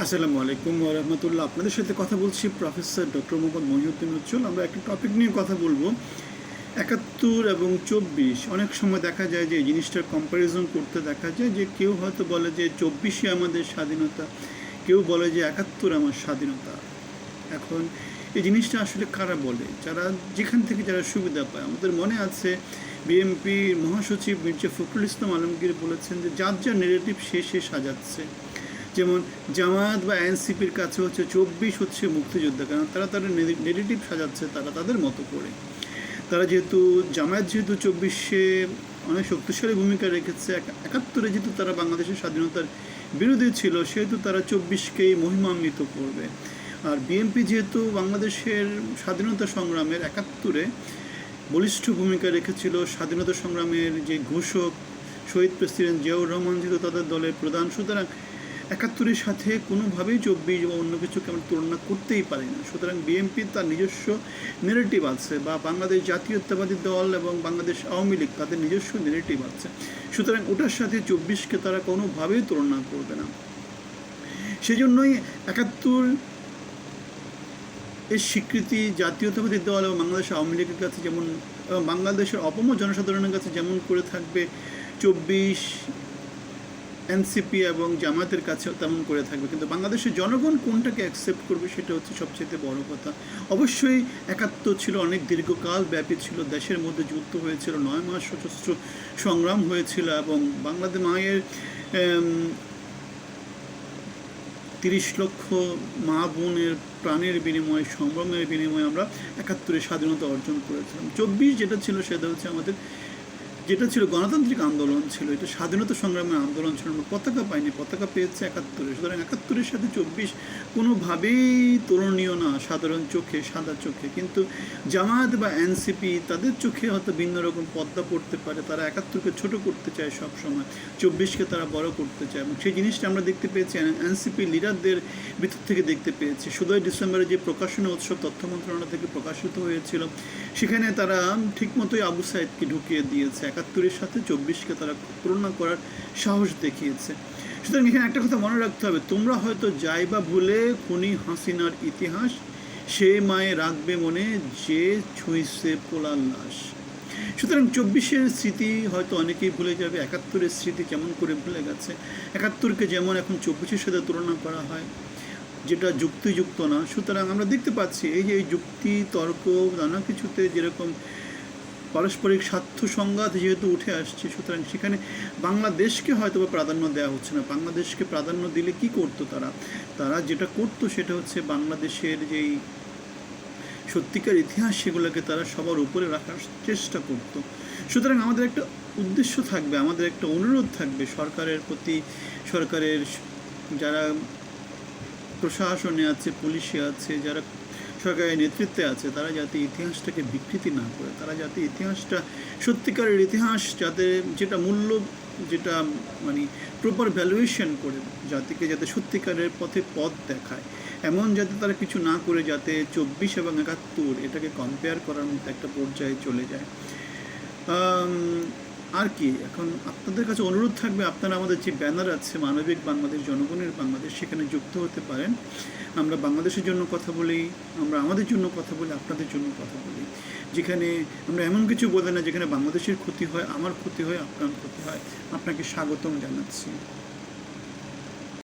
আসসালামু আলাইকুম রহমতুল্লাহ। আপনাদের সাথে কথা বলছি প্রফেসর ডক্টর মোহাম্মদ মহিউদ্দিন উজ্জ্বল আমরা একটা টপিক নিয়ে কথা বলব। একাত্তর এবং চব্বিশ, অনেক সময় দেখা যায় যে এই জিনিসটার কম্প্যারিজন করতে দেখা যায় যে কেউ হয়তো বলে যে চব্বিশে আমাদের স্বাধীনতা, কেউ বলে যে একাত্তর আমার স্বাধীনতা। এখন এই জিনিসটা আসলে কারা বলে? যারা যেখান থেকে যারা সুবিধা পায়। আমাদের মনে আছে বিএনপির মহাসচিব মির্জা ফখরুল ইসলাম আলমগীর বলেছেন যে, যার যা নেগেটিভ সে সে সাজাচ্ছে। যেমন জামায়াত বা এনসিপির কাছে হচ্ছে চব্বিশ হচ্ছে মুক্তিযোদ্ধা, কারণ তারা তাদের নেগেটিভ সাজাচ্ছে তারা তাদের মতো করে। তারা যেহেতু, জামায়াত যেহেতু চব্বিশে অনেক শক্তিশালী ভূমিকা রেখেছে, এক- একাত্তরে যেহেতু তারা বাংলাদেশের স্বাধীনতার বিরোধী ছিল, সেহেতু তারা চব্বিশকেই মহিমান্বিত করবে। আর বিএনপি যেহেতু বাংলাদেশের স্বাধীনতা সংগ্রামের একাত্তরে বলিষ্ঠ ভূমিকা রেখেছিল, স্বাধীনতা সংগ্রামের যে ঘোষক শহীদ প্রেসিডেন্ট জিয়াউর রহমান যেহেতু তাদের দলের প্রধান, সুতরাং একাত্তরের সাথে কোনোভাবেই চব্বিশ বা অন্য কিছুকে আমরা তুলনা করতেই পারি না। সুতরাং বিএনপির তার নিজস্ব নেগেটিভ আছে বা বাংলাদেশ জাতীয়তাবাদী দল এবং বাংলাদেশ আওয়ামী লীগ তাদের নিজস্ব নেগেটিভ আছে। সুতরাং ওটার সাথে চব্বিশকে তারা কোনোভাবেই তুলনা করবে না। সেজন্যই একাত্তর এর স্বীকৃতি জাতীয়তাবাদী দল এবং বাংলাদেশ আওয়ামী লীগের কাছে যেমন বাংলাদেশের অপম জনসাধারণের কাছে যেমন করে থাকবে, চব্বিশ এনসিপি এবং জামাতের কাছেও তেমন করে থাকবে। কিন্তু বাংলাদেশের জনগণ কোনটাকে অ্যাকসেপ্ট করবে সেটা হচ্ছে সবচেয়ে বড় কথা। অবশ্যই একাত্তর ছিল অনেক দীর্ঘকাল ব্যাপী ছিল, দেশের মধ্যে যুদ্ধ হয়েছিল, নয় মাস সশস্ত্র সংগ্রাম হয়েছিল এবং বাংলাদেশ মায়ের তিরিশ লক্ষ মা বোনের প্রাণের বিনিময়ে, সংগ্রামের বিনিময়ে আমরা একাত্তরের স্বাধীনতা অর্জন করেছিলাম। চব্বিশ যেটা ছিল সেটা হচ্ছে আমাদের যেটা ছিল গণতান্ত্রিক আন্দোলন ছিল, এটা স্বাধীনতা সংগ্রামের আন্দোলন ছিল, আমরা পতাকা পাইনি, পতাকা পেয়েছে একাত্তরে। সুতরাং একাত্তরের সাথে চব্বিশ কোনোভাবেই তুলনীয় না, সাধারণ চোখে, সাদা চোখে। কিন্তু জামায়াত বা এনসিপি তাদের চোখে হয়তো ভিন্ন রকম পদ্মা পড়তে পারে, তারা একাত্তরকে ছোট করতে চায় সব সময় চব্বিশকে তারা বড় করতে চায়। এবং সেই জিনিসটা আমরা দেখতে পেয়েছি এনসিপি লিডারদের ভিতর থেকে দেখতে পেয়েছি। ষোলোই ডিসেম্বরে যে প্রকাশনা উৎসব তথ্য মন্ত্রণালয় থেকে প্রকাশিত হয়েছিল, সেখানে তারা ঠিকমতোই আবু সাইদকে ঢুকিয়ে দিয়েছে একাত্তরের সাথে চব্বিশকে তারা তুলনা করার সাহস দেখিয়েছে। সুতরাং এখানে একটা কথা মনে রাখতে হবে, তোমরা হয়তো যাই বা ভুলে খুনি হাসিনার ইতিহাস, সে মায়ে রাখবে মনে যে ছুঁইছে পোলার লাশ। সুতরাং চব্বিশের স্মৃতি হয়তো অনেকেই ভুলে যাবে, একাত্তরের স্মৃতি কেমন করে ভুলে গেছে? একাত্তরকে যেমন এখন চব্বিশের সাথে তুলনা করা হয়, যেটা যুক্তিযুক্ত না। সুতরাং আমরা দেখতে পাচ্ছি, এই যে এই যুক্তি, তর্ক, নানা কিছুতে যেরকম পারস্পরিক স্বার্থ সংঘাত যেহেতু উঠে আসছে, সুতরাং সেখানে বাংলাদেশকে হয়তো বা প্রাধান্য দেওয়া হচ্ছে না। বাংলাদেশকে প্রাধান্য দিলে কি করতো তারা? তারা যেটা করতো সেটা হচ্ছে বাংলাদেশের যেই সত্যিকার ইতিহাস সেগুলোকে তারা সবার উপরে রাখার চেষ্টা করতো। সুতরাং আমাদের একটা উদ্দেশ্য থাকবে, আমাদের একটা অনুরোধ থাকবে সরকারের প্রতি। সরকারের যারা প্রশাসনে আছে, পুলিশে আছে, যারা সরকারের নেতৃত্বে আছে, তারা যাতে ইতিহাসটাকে বিকৃতি না করে, তারা যাতে ইতিহাসটা, সত্যিকারের ইতিহাস যাতে যেটা মূল্য, যেটা মানে প্রপার ভ্যালুয়েশন করে, জাতিকে যাতে সত্যিকারের পথে পথ দেখায়। এমন যাতে তারা কিছু না করে, যাতে চব্বিশ এবং একাত্তর এটাকে কম্পেয়ার করার মতো একটা পর্যায়ে চলে যায়। আর কি? এখন আপনাদের কাছে অনুরোধ থাকবে, আপনারা আমাদের যে ব্যানার আছে মানবিক বাংলাদেশ, জনগণের বাংলাদেশ, সেখানে যুক্ত হতে পারেন। আমরা বাংলাদেশের জন্য কথা বলি, আমরা আমাদের জন্য কথা বলি, আপনাদের জন্য কথা বলি। যেখানে আমরা এমন কিছু বলি না, যেখানে বাংলাদেশের ক্ষতি হয়, আমার ক্ষতি হয়, আপনার ক্ষতি হয়। আপনাকে স্বাগতম জানাচ্ছি।